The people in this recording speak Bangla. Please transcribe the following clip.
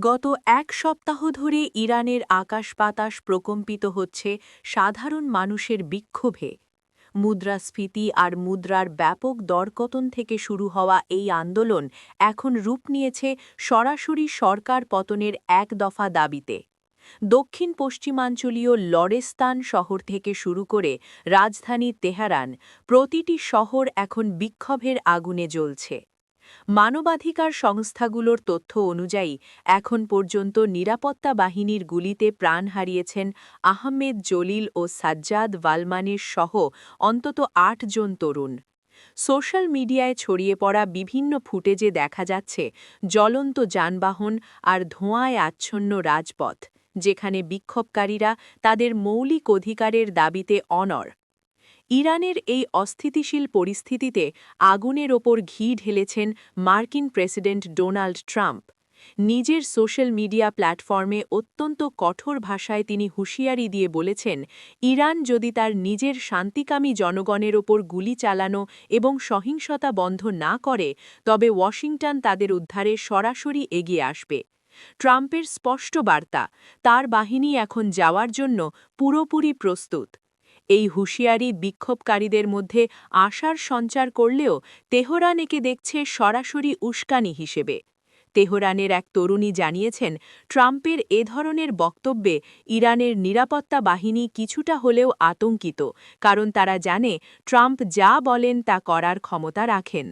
গত এক সপ্তাহ ধরে ইরানের আকাশ বাতাস প্রকম্পিত হচ্ছে সাধারণ মানুষের বিক্ষোভে। মুদ্রাস্ফীতি আর মুদ্রার ব্যাপক দরকতন থেকে শুরু হওয়া এই আন্দোলন এখন রূপ নিয়েছে সরাসরি সরকার পতনের এক দফা দাবিতে। দক্ষিণ পশ্চিমাঞ্চলীয় লরেস্তান শহর থেকে শুরু করে রাজধানী তেহরান প্রতিটি শহর এখন বিক্ষোভের আগুনে জ্বলছে। মানবাধিকার সংস্থাগুলোর তথ্য অনুযায়ী এখন পর্যন্ত নিরাপত্তা বাহিনীর গুলিতে প্রাণ হারিয়েছেন আহমেদ জলিল ও সাজ্জাদ ওয়ালমানের সহ অন্তত আটজন তরুণ। সোশ্যাল মিডিয়ায় ছড়িয়ে পড়া বিভিন্ন ফুটেজে দেখা যাচ্ছে জ্বলন্ত যানবাহন আর ধোঁয়ায় আচ্ছন্ন রাজপথ, যেখানে বিক্ষোভকারীরা তাদের মৌলিক অধিকারের দাবিতে অনড়। ইরানের এই অস্থিতিশীল পরিস্থিতিতে আগুনের ওপর ঘি ঢেলেছেন মার্কিন প্রেসিডেন্ট ডোনাল্ড ট্রাম্প। নিজের সোশ্যাল মিডিয়া প্ল্যাটফর্মে অত্যন্ত কঠোর ভাষায় তিনি হুঁশিয়ারি দিয়ে বলেছেন, ইরান যদি তার নিজের শান্তিকামী জনগণের ওপর গুলি চালানো এবং সহিংসতা বন্ধ না করে, তবে ওয়াশিংটন তাদের উদ্ধারে সরাসরি এগিয়ে আসবে। ট্রাম্পের স্পষ্ট বার্তা, তার বাহিনী এখন যাওয়ার জন্য পুরোপুরি প্রস্তুত। এই হুঁশিয়ারি বিক্ষোভকারীদের মধ্যে আশার সঞ্চার করলেও তেহরান একে দেখছে সরাসরি উস্কানি হিসেবে। তেহরানের এক তরুণী জানিয়েছেন, ট্রাম্পের এ ধরনের বক্তব্যে ইরানের নিরাপত্তা বাহিনী কিছুটা হলেও আতঙ্কিত, কারণ তারা জানে ট্রাম্প যা বলেন তা করার ক্ষমতা রাখেন।